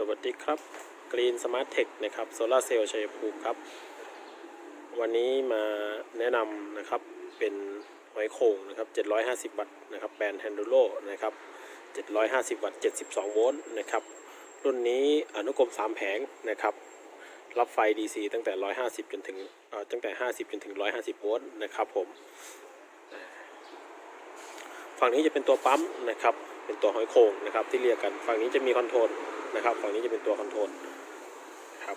สวัสดีครับ Green Smart Tech นะครับโซลาเซลล์ชัยภูมิครับ วันนี้มาแนะนำนะครับเป็นหอยโข่งนะครับ 750 วัตต์นะครับแบรนด์ Handolo นะครับ 750 วัตต์ 72 โวลต์นะครับ รุ่นนี้อนุกรม 3 แผงนะครับ รับไฟ DC ตั้งแต่ 150 จนถึงเออตั้งแต่ 50 จนถึง 150 โวลต์นะครับผม ฝั่งนี้จะเป็นตัวปั๊มนะครับ เป็นตัวหอยโข่งนะครับ ที่เรียกกันฝั่งนี้จะมีคอนโทรลนะครับ ฝั่งนี้จะเป็นตัวคอนโทรลครับ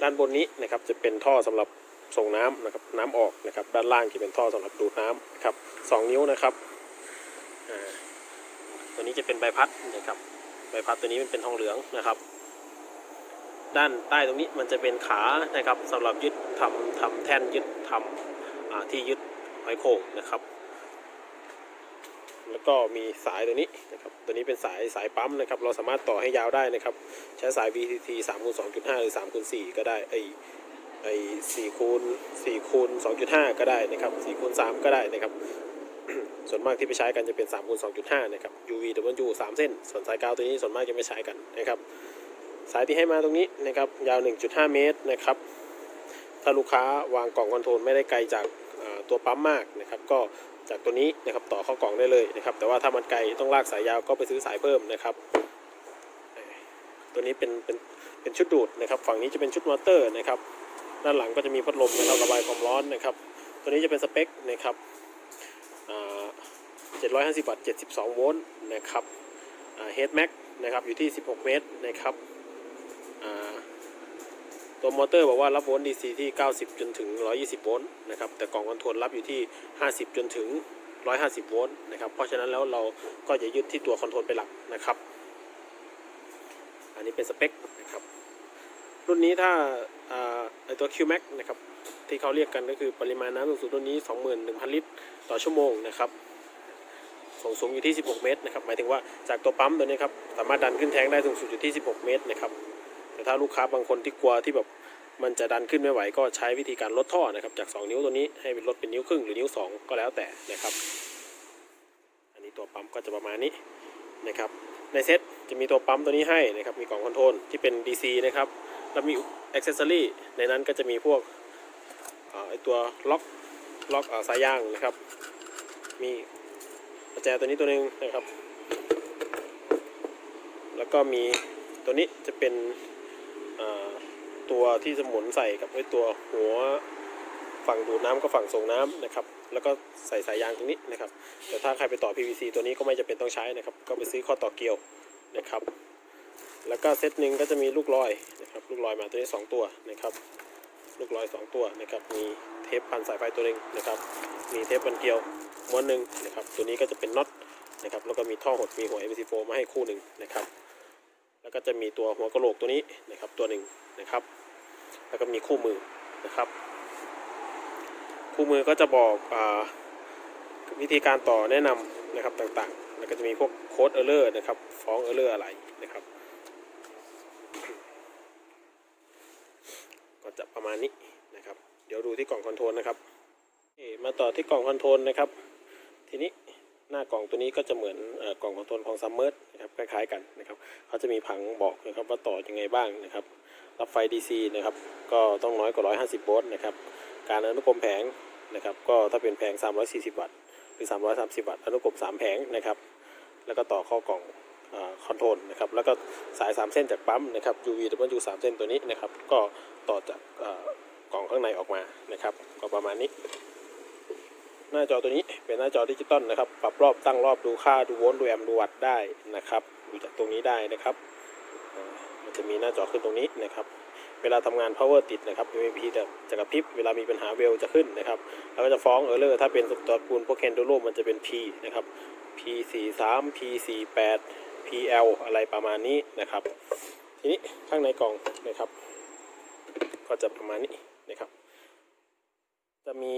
ด้านบนนี้นะครับจะเป็นท่อสำหรับส่งน้ำนะครับน้ำออกนะครับ ด้านล่างจะเป็นท่อสำหรับดูดน้ำนครับสองนิ้วนะครับตัวนี้จะเป็นใบพัดนะครับใบพัดตัวนี้มันเป็นทองเหลืองนะครับ ด้านใต้ตรงนี้มันจะเป็นขานะครับสำหรับยึดทำทำแท่นยึดทำอ่า ที่ยึดหอยโข่งนะครับ แล้วก็มีสายตัวนี้นะครับ ตัวนี้เป็นสายสายปั๊มนะครับ เราสามารถต่อให้ยาวได้นะครับ ใช้สาย VTT 3คูณ2.5 หรือ3คูณ4ก็ได้ ไอไอ4คูณ4คูณ2.5 ก็ได้นะครับ4คูณ3ก็ได้นะครับ ส่วนมากที่ไปใช้กันจะเป็น3คูณ2.5 นะครับ UVW 3 เส้น ส่วนสายกาวตัวนี้ส่วนมากจะไม่ใช้กันนะครับ สายที่ให้มาตรงนี้นะครับ ยาว 1.5 เมตรนะครับถ้าลูกค้าวางกล่องคอนโทรลไม่ได้ไกลจาก ตัวปั๊มมากนะครับก็จากตัวนี้นะครับต่อเข้ากล่องได้เลยนะครับแต่ว่าถ้ามันไกลต้องลากสายยาวก็ไปซื้อสายเพิ่มนะครับตัวนี้เป็นเป็นเป็นชุดดูดนะครับฝั่งนี้จะเป็นชุดมอเตอร์นะครับด้านหลังก็จะมีพัดลมนะครับระบายความร้อนนะครับตัวนี้จะเป็นสเปคนะครับอ่า750 วัตต์ 72 โวลต์นะครับเฮดแม็กนะครับอยู่ที่ 16 เมตรนะครับ ตัวมอเตอร์บอกว่ารับโวลต์ DC ที่ 90 จนถึง 120 โวลต์นะครับ แต่กล่องคอนโทรลรับอยู่ที่ 50 จนถึง 150 โวลต์นะครับ เพราะฉะนั้นแล้วเราก็จะยึดที่ตัวคอนโทรลเป็นหลักนะครับ อันนี้เป็นสเปคนะครับ รุ่นนี้ถ้าอ่าไอตัว QMax นะครับ ที่เขาเรียกกันก็คือปริมาณน้ำสูงสุดรุ่นนี้ 21,000 ลิตร ต่อชั่วโมงนะครับส่งสูงอยู่ที่ 16 เมตรนะครับ หมายถึงว่าจากตัวปั๊มตัวนี้ครับ สามารถดันขึ้นแทงได้สูงสุดอยู่ที่ 16 เมตรนะครับ ถ้าลูกค้าบางคนที่กลัวที่แบบมันจะดันขึ้นไม่ไหว ก็ใช้วิธีการลดท่อนะครับ จาก 2 นิ้วตัวนี้ให้ลดเป็นนิ้วครึ่งหรือนิ้ว 2 ก็แล้วแต่นะครับ อันนี้ตัวปั๊มก็จะประมาณนี้นะครับ ในเซ็ตจะมีตัวปั๊มตัวนี้ให้นะครับ มีกล่องคอนโทรลที่เป็น DC นะครับ แล้วมีอ็อกเซสซอรี่ในนั้นก็จะมีพวกไอตัวล็อกล็อกอสายยางนะครับ มีกุญแจตัวนี้ตัวหนึงนะครับ แล้วก็มีตัวนี้จะเป็น ตัวที่จะหมุนใส่กับไอ้ตัวหัวฝั่งดูดน้ำกับฝั่งส่งน้ำนะครับ แล้วก็ใส่สายยางตรงนี้นะครับ แต่ถ้าใครไปต่อ PVC ตัวนี้ก็ไม่จำเป็นต้องใช้นะครับ ก็ไปซื้อข้อต่อเกลียวนะครับ แล้วก็เซตหนึ่งก็จะมีลูกลอยนะครับ ลูกลอยมาตัวนี้ 2 ตัวนะครับ ลูกลอย 2 ตัวนะครับ มีเทปพันสายไฟตัวหนึ่งนะครับ มีเทปพันเกลียวม้วนหนึ่งนะครับ ตัวนี้ก็จะเป็นน็อตนะครับ แล้วก็มีท่อหด มีหัว MC4 มาให้คู่หนึ่งนะครับ แล้วก็จะมีตัวหัวกระโหลกตัวนี้นะครับ ตัวหนึ่งนะครับ แล้วก็มีคู่มือนะครับ คู่มือก็จะบอกอวิธีการต่อแนะนำนะครับต่างๆ แล้วก็จะมีพวกโค้ดเออร์เลอร์นะครับ ฟ้องเออร์เลอร์อะไรนะครับ ก็จะประมาณนี้นะครับ เดี๋ยวดูที่กล่องคอนโทรลนะครับ มาต่อที่กล่องคอนโทรลนะครับ ทีนี้ หน้ากล่องตัวนี้ก็จะเหมือนกล่องคอนโทรลของซัมเมอร์นะครับคล้ายๆกันนะครับเขาจะมีผังบอกนะครับว่าต่อยังไงบ้างนะครับรับไฟ DC นะครับก็ต้องน้อยกว่า 150 โวลต์นะครับการอนุกรมแผงนะครับก็ถ้าเป็นแผง 340 วัตต์หรือ 330 วัตต์อนุกรม 3 แผงนะครับแล้วก็ต่อเข้ากล่องคอนโทรลนะครับแล้วก็สาย 3 เส้นจากปั๊มนะครับ UV W 3เส้นตัวนี้นะครับก็ต่อจากกล่องข้างในออกมานะครับก็ประมาณนี้ หน้าจอตัวนี้เป็นหน้าจอดิจิตอลนะครับ ปรับรอบตั้งรอบดูค่าดูโวลต์ดูแอมป์ดูวัตต์ได้นะครับดูจากตรงนี้ได้นะครับมันจะมีหน้าจอขึ้นตรงนี้นะครับเวลาทำงาน power ติดนะครับ UAP จะจะกระพริบ เวลามีปัญหาเวลจะขึ้นนะครับ แล้วก็จะฟ้องเออร์เลอร์ถ้าเป็นตัวปูนพวกแคนโดโลมันจะเป็น P นะครับ P43 P48 PL อะไรประมาณนี้นะครับ ทีนี้ข้างในกล่องนะครับ ก็จะประมาณนี้นะครับ จะมี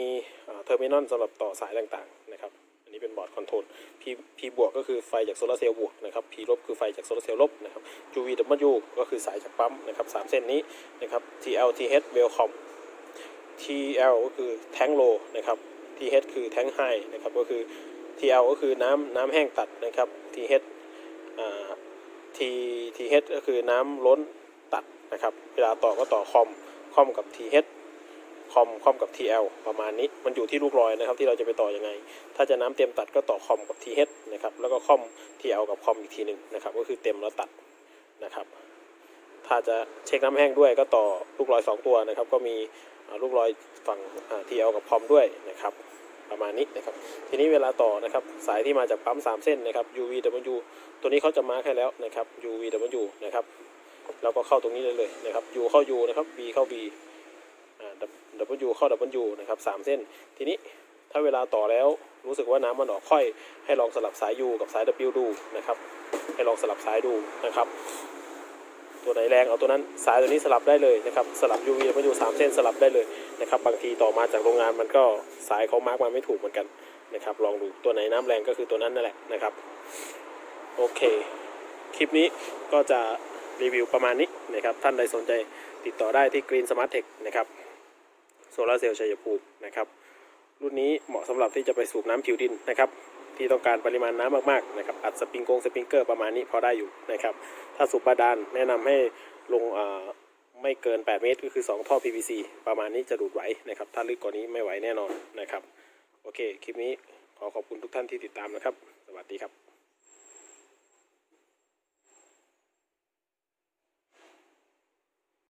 เทอร์มินอลสำหรับต่อสายต่างๆนะครับ อันนี้เป็นบอร์ดคอนโทรล P P บวกก็คือไฟจากโซลาร์เซลล์บวกนะครับ P ลบคือไฟจากโซลาร์เซลล์ลบนะครับ UVW ก็คือสายจากปั๊มนะครับสามเส้นนี้นะครับ TL TH Welcome TL ก็คือแทงโลนะครับ TH คือแทงไฮนะครับก็คือ TL ก็คือน้ำน้ำแห้งตัดนะครับ TH อ่า T TH ก็คือน้ำล้นตัดนะครับ เวลาต่อก็ต่อคอมคอมกับ TH คอมคอมกับ TL ประมาณนี้มันอยู่ที่ลูกลอยนะครับที่เราจะไปต่อยังไง ถ้าจะน้ำเต็มตัดก็ต่อคอมกับ TH นะครับแล้วก็คอม TL กับคอมอีกทีหนึ่งนะครับก็คือเต็มแล้วตัดนะครับถ้าจะเช็คน้ำแห้งด้วยก็ต่อลูกลอย 2 ตัวนะครับก็มีลูกลอยฝั่ง TL กับคอมด้วยนะครับประมาณนี้นะครับทีนี้เวลาต่อนะครับสายที่มาจากปั๊ม 3 เส้นนะครับ UVW ตัวนี้เขาจะมาร์คให้แล้วนะครับ UVW นะครับเราก็เข้าตรงนี้เลยเลยนะครับ U เข้า U นะครับ B เข้า B W เข้า W นะครับสามเส้น ทีนี้ถ้าเวลาต่อแล้วรู้สึกว่าน้ำมันออกค่อย ให้ลองสลับสาย U กับสาย W ดูนะครับให้ลองสลับสายดูนะครับ ตัวไหนแรงเอาตัวนั้นสายตัวนี้สลับได้เลยนะครับสลับ UV มันยูสามเส้นสลับได้เลยนะครับบางทีต่อมาจากโรงงานมันก็สายเขามาร์กมาไม่ถูกเหมือนกันนะครับลองดูตัวไหนน้ำแรงก็คือตัวนั้นนั่นแหละนะครับโอเค คลิปนี้ก็จะรีวิวประมาณนี้นะครับท่านใดสนใจติดต่อได้ที่ Green Smart Tech นะครับ โซลาร์เซลล์ชัยภูมินะครับรุ่นนี้เหมาะสำหรับที่จะไปสูบน้ำผิวดินนะครับที่ต้องการปริมาณน้ำมากๆนะครับอัดสปริงกงสปริงเกอร์ประมาณนี้พอได้อยู่นะครับถ้าสูบบาดาลแนะนำให้ลงอ่อไม่เกิน 8 เมตร ก็คือ 2 ท่อ PVC ประมาณนี้จะดูดไหวนะครับถ้าลึกกว่านี้ไม่ไหวแน่นอนนะครับโอเค คลิปนี้ขอขอบคุณทุกท่านที่ติดตามนะครับ สวัสดีครับ